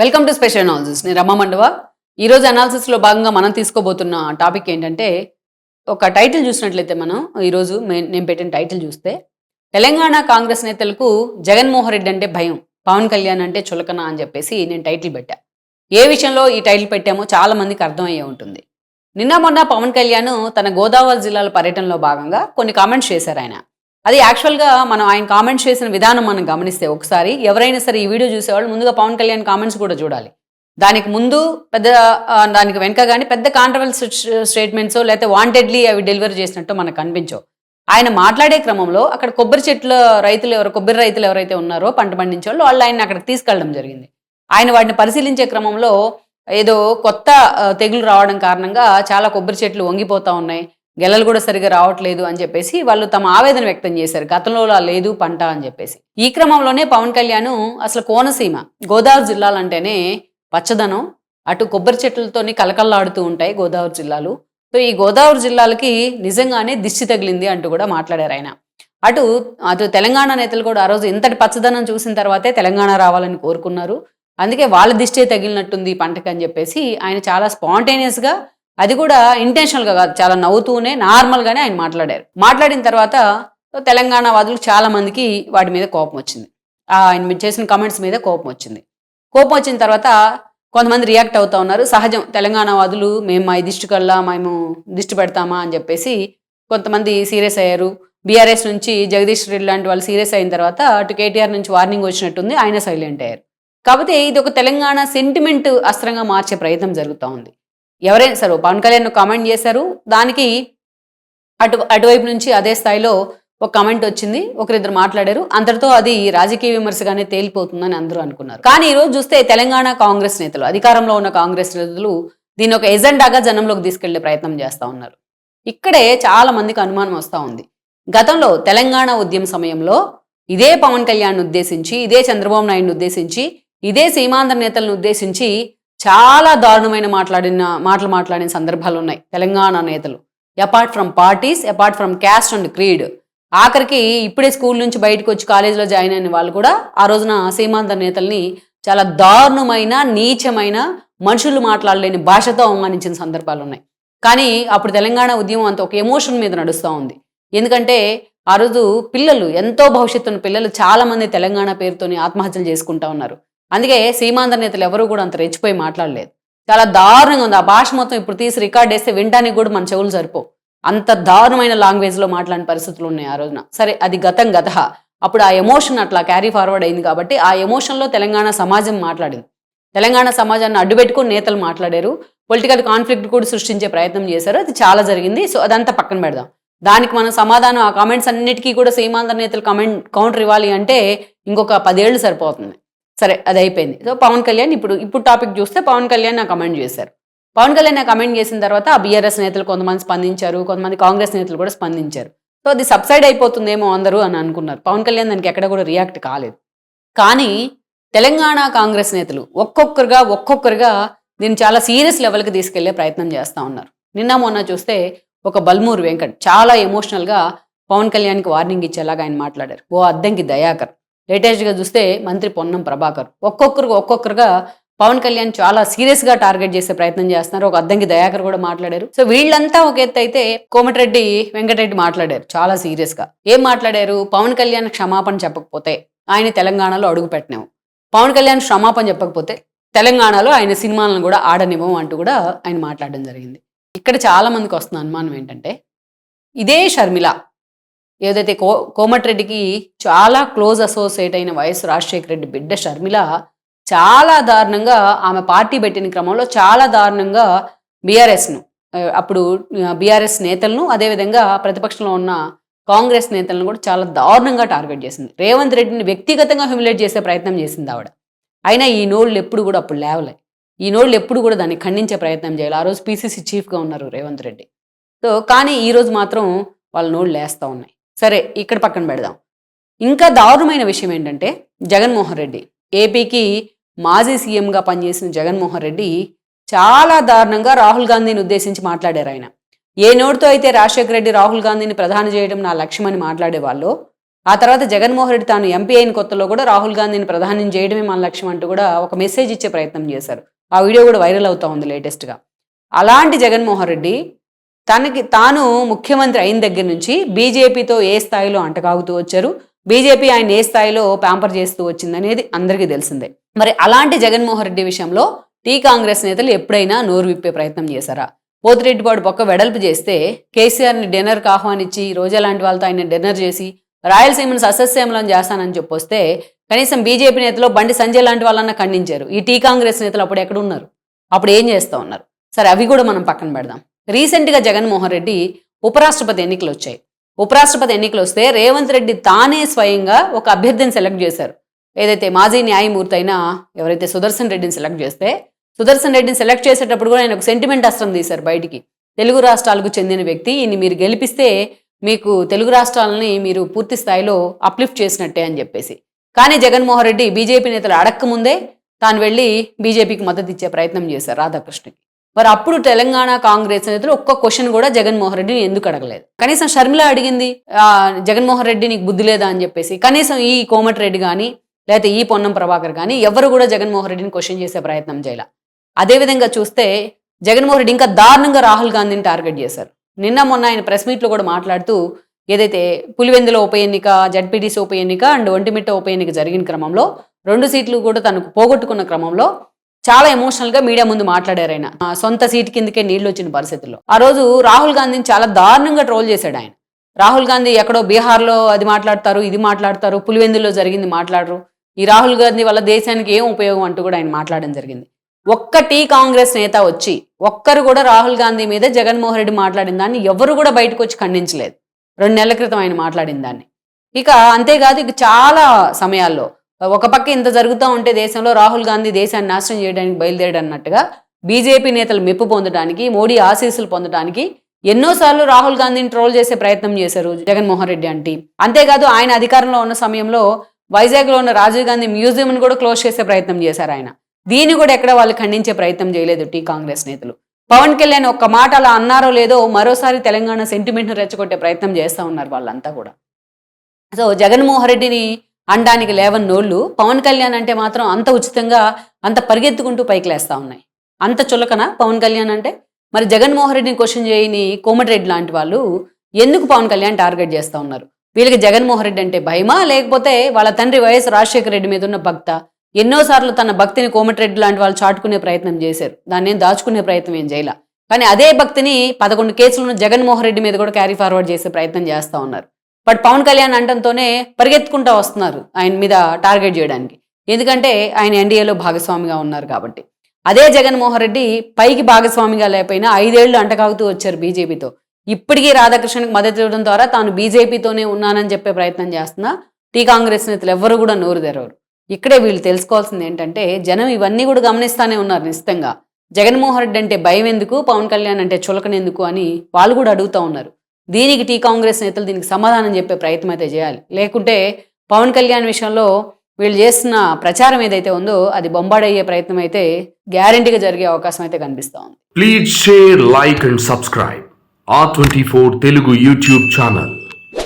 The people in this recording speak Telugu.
వెల్కమ్ టు స్పెషల్ అనాలిసిస్ నేను రమ్మ మండవ. ఈరోజు అనాలిసిస్లో భాగంగా మనం తీసుకోబోతున్న టాపిక్ ఏంటంటే ఒక టైటిల్ చూసినట్లయితే మనం ఈరోజు నేను పెట్టిన టైటిల్ చూస్తే తెలంగాణ కాంగ్రెస్ నేతలకు జగన్మోహన్ రెడ్డి అంటే భయం పవన్ కళ్యాణ్ అంటే చులకన అని చెప్పేసి నేను టైటిల్ పెట్టా. ఏ విషయంలో ఈ టైటిల్ పెట్టామో చాలా మందికి అర్థమయ్యే ఉంటుంది. నిన్న మొన్న పవన్ కళ్యాణ్ తన గోదావరి జిల్లాల పర్యటనలో భాగంగా కొన్ని కామెంట్స్ చేశారు ఆయన. అది యాక్చువల్గా మనం ఆయన కామెంట్స్ చేసిన విధానం మనం గమనిస్తే ఒకసారి ఎవరైనా సరే ఈ వీడియో చూసేవాళ్ళు ముందుగా పవన్ కళ్యాణ్ కామెంట్స్ కూడా చూడాలి. దానికి ముందు పెద్ద దానికి వెనక కానీ పెద్ద కాంట్రవర్సీ స్టేట్మెంట్స్ లేకపోతే వాంటెడ్లీ అవి డెలివరీ చేసినట్టు మనకు కనిపించవు. ఆయన మాట్లాడే క్రమంలో అక్కడ కొబ్బరి చెట్ల రైతులు ఎవరు కొబ్బరి రైతులు ఎవరైతే ఉన్నారో పంట పండించే వాళ్ళు వాళ్ళు ఆయన అక్కడికి తీసుకెళ్ళడం జరిగింది. ఆయన వాటిని పరిశీలించే క్రమంలో ఏదో కొత్త తెగులు రావడం కారణంగా చాలా కొబ్బరి చెట్లు వంగిపోతా ఉన్నాయి. గెలలు కూడా సరిగా రావట్లేదు అని చెప్పేసి వాళ్ళు తమ ఆవేదన వ్యక్తం చేశారు. గతంలో లేదు పంట అని చెప్పేసి. ఈ క్రమంలోనే పవన్ కళ్యాణ్ అసలు కోనసీమ గోదావరి జిల్లాలంటేనే పచ్చదనం అటు కొబ్బరి చెట్లతోని కలకల్లాడుతూ ఉంటాయి గోదావరి జిల్లాలు. సో ఈ గోదావరి జిల్లాలకి నిజంగానే దిష్టి తగిలింది అంటూ కూడా మాట్లాడారు ఆయన. అటు అటు తెలంగాణ నేతలు కూడా ఆ రోజు ఇంతటి పచ్చదనం చూసిన తర్వాతే తెలంగాణ రావాలని కోరుకున్నారు. అందుకే వాళ్ళ దిష్టే తగిలినట్టుంది ఈ పంటకి అని చెప్పేసి ఆయన చాలా స్పాంటేనియస్గా అది కూడా ఇంటెన్షనల్గా కాదు చాలా నవ్వుతూనే నార్మల్గానే ఆయన మాట్లాడారు. మాట్లాడిన తర్వాత తెలంగాణ వాదులకు చాలా మందికి వాటి మీద కోపం వచ్చింది. ఆయన చేసిన కమెంట్స్ మీద కోపం వచ్చింది. కోపం వచ్చిన తర్వాత కొంతమంది రియాక్ట్ అవుతా ఉన్నారు. సహజం తెలంగాణ వాదులు మేము మా దిష్టి కల్లా మేము దిష్టి పెడతామా? అని చెప్పేసి కొంతమంది సీరియస్ అయ్యారు. బీఆర్ఎస్ నుంచి జగదీష్ రెడ్డి లాంటి వాళ్ళు సీరియస్ అయిన తర్వాత అటు కేటీఆర్ నుంచి వార్నింగ్ వచ్చినట్టుంది. ఆయన సైలెంట్ అయ్యారు. కాబట్టి ఇది ఒక తెలంగాణ సెంటిమెంట్ అస్త్రంగా మార్చే ప్రయత్నం జరుగుతూ ఉంది. ఎవరైనా సరే పవన్ కళ్యాణ్ కామెంట్ చేశారు. దానికి అటు అటువైపు నుంచి అదే స్థాయిలో ఒక కమెంట్ వచ్చింది. ఒకరిద్దరు మాట్లాడారు. అందరితో అది రాజకీయ విమర్శగానే తేలిపోతుందని అందరూ అనుకున్నారు. కానీ ఈరోజు రోజు చూస్తే తెలంగాణ కాంగ్రెస్ నేతలు అధికారంలో ఉన్న కాంగ్రెస్ నేతలు దీన్ని ఒక ఎజెండాగా జనంలోకి తీసుకెళ్ళే ప్రయత్నం చేస్తూ ఉన్నారు. ఇక్కడే చాలా మందికి అనుమానం వస్తూ ఉంది. గతంలో తెలంగాణ ఉద్యమ సమయంలో ఇదే పవన్ కళ్యాణ్ ఉద్దేశించి ఇదే చంద్రబాబు నాయుడుని ఉద్దేశించి ఇదే సీమాంధ్ర నేతలను ఉద్దేశించి చాలా దారుణమైన మాట్లాడిన మాటలు మాట్లాడిన సందర్భాలు ఉన్నాయి తెలంగాణ నేతలు. Apart from parties apart from caste and creed ఆఖరికి ఇప్పుడే స్కూల్ నుంచి బయటకు వచ్చి కాలేజీలో జాయిన్ అయిన వాళ్ళు కూడా ఆ రోజున సీమాంధ్ర నేతల్ని చాలా దారుణమైన నీచమైన మనుషులు మాట్లాడలేని భాషతో అవమానించిన సందర్భాలు ఉన్నాయి. కానీ అప్పుడు తెలంగాణ ఉద్యమం అంత ఒక ఎమోషన్ మీద నడుస్తూ ఉంది. ఎందుకంటే ఆ రోజు పిల్లలు ఎంతో భవిష్యత్తున్న పిల్లలు చాలామంది తెలంగాణ పేరుతోని ఆత్మహత్యలు చేసుకుంటా ఉన్నారు. అందుకే సీమాంధ్ర నేతలు ఎవరు కూడా అంత రెచ్చిపోయి మాట్లాడలేదు. చాలా దారుణంగా ఉంది. ఆ భాష మొత్తం ఇప్పుడు తీసి రికార్డ్ వేస్తే వినడానికి కూడా మన చెవులు సరిపో అంత దారుణమైన లాంగ్వేజ్లో మాట్లాడిన పరిస్థితులు ఉన్నాయి ఆ రోజున. సరే అది గతం గత అప్పుడు ఆ ఎమోషన్ అట్లా క్యారీ ఫార్వర్డ్ అయింది కాబట్టి ఆ ఎమోషన్లో తెలంగాణ సమాజం మాట్లాడింది. తెలంగాణ సమాజాన్ని అడ్డుపెట్టుకుని నేతలు మాట్లాడారు. పొలిటికల్ కాన్ఫ్లిక్ట్ కూడా సృష్టించే ప్రయత్నం చేశారు. అది చాలా జరిగింది. సో అదంతా పక్కన పెడదాం. దానికి మనం సమాధానం ఆ కామెంట్స్ అన్నిటికీ కూడా సీమాంధ్ర నేతలు కమెంట్ కౌంటర్ ఇవ్వాలి అంటే ఇంకొక పదేళ్ళు సరిపోతుంది. సరే అది అయిపోయింది. సో పవన్ కళ్యాణ్ ఇప్పుడు ఇప్పుడు టాపిక్ చూస్తే పవన్ కళ్యాణ్ నాకు కమెంట్ చేశారు. పవన్ కళ్యాణ్ నాకు కమెంట్ చేసిన తర్వాత ఆ బీఆర్ఎస్ నేతలు కొంతమంది స్పందించారు కొంతమంది కాంగ్రెస్ నేతలు కూడా స్పందించారు. సో అది సబ్సైడ్ అయిపోతుందేమో అందరూ అని అనుకున్నారు. పవన్ కళ్యాణ్ దానికి ఎక్కడ కూడా రియాక్ట్ కాలేదు. కానీ తెలంగాణ కాంగ్రెస్ నేతలు ఒక్కొక్కరుగా ఒక్కొక్కరుగా దీన్ని చాలా సీరియస్ లెవెల్కి తీసుకెళ్ళే ప్రయత్నం చేస్తూ ఉన్నారు. నిన్న మొన్న చూస్తే ఒక బల్మూరు వెంకట్ చాలా ఎమోషనల్గా పవన్ కళ్యాణ్కి వార్నింగ్ ఇచ్చేలాగా ఆయన మాట్లాడారు. ఓ అద్దంకి దయాకర్. లేటెస్ట్గా చూస్తే మంత్రి పొన్నం ప్రభాకర్. ఒక్కొక్కరు ఒక్కొక్కరుగా పవన్ కళ్యాణ్ చాలా సీరియస్గా టార్గెట్ చేసే ప్రయత్నం చేస్తున్నారు. ఒక అద్దంకి దయాకర్ కూడా మాట్లాడారు. సో వీళ్ళంతా ఒక ఎత్తు అయితే కోమటిరెడ్డి వెంకటరెడ్డి మాట్లాడారు చాలా సీరియస్గా ఏం మాట్లాడారు? పవన్ కళ్యాణ్ క్షమాపణ చెప్పకపోతే ఆయన తెలంగాణలో అడుగు పెట్టినాము పవన్ కళ్యాణ్ క్షమాపణ చెప్పకపోతే తెలంగాణలో ఆయన సినిమాలను కూడా ఆడనివ్వం అంటూ కూడా ఆయన మాట్లాడడం జరిగింది. ఇక్కడ చాలా మందికి వస్తున్న అనుమానం ఏంటంటే ఇదే షర్మిల ఏదైతే కో కోమటిరెడ్డికి చాలా క్లోజ్ అసోసియేట్ అయిన వైఎస్ రాజశేఖర రెడ్డి బిడ్డ షర్మిల చాలా దారుణంగా ఆమె పార్టీ పెట్టిన క్రమంలో చాలా దారుణంగా బీఆర్ఎస్ను అప్పుడు బీఆర్ఎస్ నేతలను అదేవిధంగా ప్రతిపక్షంలో ఉన్న కాంగ్రెస్ నేతలను కూడా చాలా దారుణంగా టార్గెట్ చేసింది. రేవంత్ రెడ్డిని వ్యక్తిగతంగా హ్యూమిలేట్ చేసే ప్రయత్నం చేసింది ఆవిడ. అయినా ఈ నోళ్ళు ఎప్పుడు కూడా అప్పుడు లేవలే. ఈ నోళ్ళు ఎప్పుడు కూడా దాన్ని ఖండించే ప్రయత్నం చేయాలి. ఆ రోజు పీసీసీ చీఫ్గా ఉన్నారు రేవంత్ రెడ్డి. సో కానీ ఈ రోజు మాత్రం వాళ్ళ నోళ్ళు లేస్తూ ఉన్నాయి. సరే ఇక్కడ పక్కన పెడదాం. ఇంకా దారుణమైన విషయం ఏంటంటే జగన్మోహన్ రెడ్డి. ఏపీకి మాజీ సీఎంగా పనిచేసిన జగన్మోహన్ రెడ్డి చాలా దారుణంగా రాహుల్ గాంధీని ఉద్దేశించి మాట్లాడారు ఆయన. ఏ నోటితో అయితే రాజశేఖర రెడ్డి రాహుల్ గాంధీని ప్రధాని చేయడం నా లక్ష్యమని మాట్లాడే వాళ్ళు ఆ తర్వాత జగన్మోహన్ రెడ్డి తాను ఎంపీ అయిన కొత్తలో కూడా రాహుల్ గాంధీని ప్రధానం చేయడమే మన లక్ష్యం అంటూ కూడా ఒక మెసేజ్ ఇచ్చే ప్రయత్నం చేశారు. ఆ వీడియో కూడా వైరల్ అవుతా ఉంది లేటెస్ట్గా. అలాంటి జగన్మోహన్ రెడ్డి తనకి తాను ముఖ్యమంత్రి అయిన దగ్గర నుంచి బీజేపీతో ఏ స్థాయిలో అంటకాగుతూ వచ్చారు? బీజేపీ ఆయన ఏ స్థాయిలో ప్యాంపర్ చేస్తూ వచ్చిందనేది అందరికీ తెలిసిందే. మరి అలాంటి జగన్మోహన్ రెడ్డి విషయంలో టీ కాంగ్రెస్ నేతలు ఎప్పుడైనా నోరు విప్పే ప్రయత్నం చేశారా? పోతిరెడ్డిపాడు పక్క వెడల్పు చేస్తే కేసీఆర్ని డిన్నర్కి ఆహ్వానించి రోజా లాంటి వాళ్ళతో ఆయన డిన్నర్ చేసి రాయలసీమను సస్యశ్యామలం చేస్తానని చెప్పొస్తే కనీసం బీజేపీ నేతలు బండి సంజయ్ లాంటి వాళ్ళన్న ఖండించారు. ఈ టీ కాంగ్రెస్ నేతలు అప్పుడు ఎక్కడ ఉన్నారు? అప్పుడు ఏం చేస్తూ ఉన్నారు? సరే అవి కూడా మనం పక్కన పెడదాం. రీసెంట్గా జగన్మోహన్ రెడ్డి ఉపరాష్ట్రపతి ఎన్నికలు వచ్చాయి. ఉపరాష్ట్రపతి ఎన్నికలు వస్తే రేవంత్ రెడ్డి తానే స్వయంగా ఒక అభ్యర్థిని సెలెక్ట్ చేశారు. ఏదైతే మాజీ న్యాయమూర్తి అయినా ఎవరైతే సుదర్శన్ రెడ్డిని సెలెక్ట్ చేస్తే సుదర్శన్ రెడ్డిని సెలెక్ట్ చేసేటప్పుడు కూడా ఆయన ఒక సెంటిమెంట్ అస్త్రం తీశారు బయటికి. తెలుగు రాష్ట్రాలకు చెందిన వ్యక్తి ఈయన మీరు గెలిపిస్తే మీకు తెలుగు రాష్ట్రాలని మీరు పూర్తి స్థాయిలో అప్లిఫ్ట్ చేసినట్టే అని చెప్పేసి. కానీ జగన్మోహన్ రెడ్డి బీజేపీ నేతలు అడక్క ముందే తాను వెళ్ళి బీజేపీకి మద్దతు ఇచ్చే ప్రయత్నం చేశారు రాధాకృష్ణకి. మరి అప్పుడు తెలంగాణ కాంగ్రెస్ నేతలు ఒక్క క్వశ్చన్ కూడా జగన్మోహన్ రెడ్డిని ఎందుకు అడగలేదు? కనీసం షర్మిల అడిగింది జగన్మోహన్ రెడ్డి నీకు బుద్ధి లేదా? అని చెప్పేసి. కనీసం ఈ కోమటిరెడ్డి కానీ లేకపోతే ఈ పొన్నం ప్రభాకర్ కానీ ఎవరు కూడా జగన్మోహన్ రెడ్డిని క్వశ్చన్ చేసే ప్రయత్నం చేయాల. అదేవిధంగా చూస్తే జగన్మోహన్ రెడ్డి ఇంకా దారుణంగా రాహుల్ గాంధీని టార్గెట్ చేశారు. నిన్న మొన్న ఆయన ప్రెస్ మీట్లో కూడా మాట్లాడుతూ ఏదైతే పులివెందుల ఉప ఎన్నిక జడ్పీటీసీ ఉప ఎన్నిక అండ్ ఒంటిమిట్ట ఉప ఎన్నిక జరిగిన క్రమంలో రెండు సీట్లు కూడా తనకు పోగొట్టుకున్న క్రమంలో చాలా ఎమోషనల్గా మీడియా ముందు మాట్లాడారు ఆయన. సొంత సీట్ కిందకే నీళ్ళు వచ్చిన పరిస్థితుల్లో. ఆ రోజు రాహుల్ గాంధీని చాలా దారుణంగా ట్రోల్ చేశాడు ఆయన. రాహుల్ గాంధీ ఎక్కడో బీహార్లో అది మాట్లాడతారు ఇది మాట్లాడతారు పులివెందుల్లో జరిగింది మాట్లాడరు. ఈ రాహుల్ గాంధీ వల్ల దేశానికి ఏం ఉపయోగం అంటూ కూడా ఆయన మాట్లాడడం జరిగింది. ఒక్క టీ కాంగ్రెస్ నేత వచ్చి ఒక్కరు కూడా రాహుల్ గాంధీ మీద జగన్మోహన్ రెడ్డి మాట్లాడిన దాన్ని ఎవరు కూడా బయటకు వచ్చి ఖండించలేదు. రెండు నెలల క్రితం ఆయన మాట్లాడిన దాన్ని. ఇక అంతేకాదు ఇక చాలా సమయాల్లో ఒక పక్క ఇంత జరుగుతూ ఉంటే దేశంలో రాహుల్ గాంధీ దేశాన్ని నాశనం చేయడానికి బయలుదేరాడు అన్నట్టుగా బీజేపీ నేతలు మెప్పు పొందడానికి మోడీ ఆశీస్సులు పొందడానికి ఎన్నోసార్లు రాహుల్ గాంధీని ట్రోల్ చేసే ప్రయత్నం చేశారు జగన్మోహన్ రెడ్డి అంటే. అంతేకాదు ఆయన అధికారంలో ఉన్న సమయంలో వైజాగ్లో ఉన్న రాజీవ్ గాంధీ మ్యూజియంను కూడా క్లోజ్ చేసే ప్రయత్నం చేశారు ఆయన. దీన్ని కూడా ఎక్కడ వాళ్ళు ఖండించే ప్రయత్నం చేయలేదు టీ కాంగ్రెస్ నేతలు. పవన్ కళ్యాణ్ ఒక్క మాట అలా అన్నారో లేదో మరోసారి తెలంగాణ సెంటిమెంట్ను రెచ్చగొట్టే ప్రయత్నం చేస్తూ ఉన్నారు వాళ్ళంతా కూడా. సో జగన్మోహన్ రెడ్డిని అనడానికి లేవని నోళ్ళు. పవన్ కళ్యాణ్ అంటే మాత్రం అంత ఉచితంగా అంత పరిగెత్తుకుంటూ పైకి లేస్తా ఉన్నాయి. అంత చులకన పవన్ కళ్యాణ్ అంటే? మరి జగన్మోహన్ రెడ్డిని క్వశ్చన్ చేయని కోమటిరెడ్డి లాంటి వాళ్ళు ఎందుకు పవన్ కళ్యాణ్ టార్గెట్ చేస్తూ ఉన్నారు? వీళ్ళకి జగన్మోహన్ రెడ్డి అంటే భయమా? లేకపోతే వాళ్ళ తండ్రి వైఎస్ రాజశేఖర రెడ్డి మీద ఉన్న భక్త? ఎన్నోసార్లు తన భక్తిని కోమటిరెడ్డి లాంటి వాళ్ళు చాటుకునే ప్రయత్నం చేశారు. దాన్ని ఏం దాచుకునే ప్రయత్నం ఏం చేయాల. కానీ అదే భక్తిని పదకొండు కేసులను జగన్మోహన్ రెడ్డి మీద కూడా క్యారీ ఫార్వర్డ్ చేసే ప్రయత్నం చేస్తూ ఉన్నారు. బట్ పవన్ కళ్యాణ్ అంటంతోనే పరిగెత్తుకుంటూ వస్తున్నారు ఆయన మీద టార్గెట్ చేయడానికి. ఎందుకంటే ఆయన ఎన్డీఏలో భాగస్వామిగా ఉన్నారు కాబట్టి. అదే జగన్మోహన్ రెడ్డి పైకి భాగస్వామిగా లేకపోయినా ఐదేళ్ళు అంటకాగుతూ వచ్చారు బీజేపీతో. ఇప్పటికీ రాధాకృష్ణకి మద్దతు ఇవ్వడం ద్వారా తాను బీజేపీతోనే ఉన్నానని చెప్పే ప్రయత్నం చేస్తున్నా టీ కాంగ్రెస్ నేతలు ఎవ్వరు కూడా నోరు తెరవరు. ఇక్కడే వీళ్ళు తెలుసుకోవాల్సింది ఏంటంటే జనం ఇవన్నీ కూడా గమనిస్తానే ఉన్నారు నిశ్చితంగా. జగన్మోహన్ రెడ్డి అంటే భయం ఎందుకు? పవన్ కళ్యాణ్ అంటే చులకనెందుకు అని వాళ్ళు కూడా అడుగుతా ఉన్నారు. దీనికి టీ కాంగ్రెస్ నేతలు దీనికి సమాధానం చెప్పే ప్రయత్నం అయితే చేయాలి లేకుంటే పవన్ కళ్యాణ్ విషయంలో వీళ్ళు చేస్తున్న ప్రచారం ఏదైతే ఉందో అది బొంబాడయ్యే ప్రయత్నం అయితే గ్యారంటీగా జరిగే అవకాశం అయితే కనిపిస్తా ఉంది Please share, like, and subscribe. R24 Telugu YouTube channel.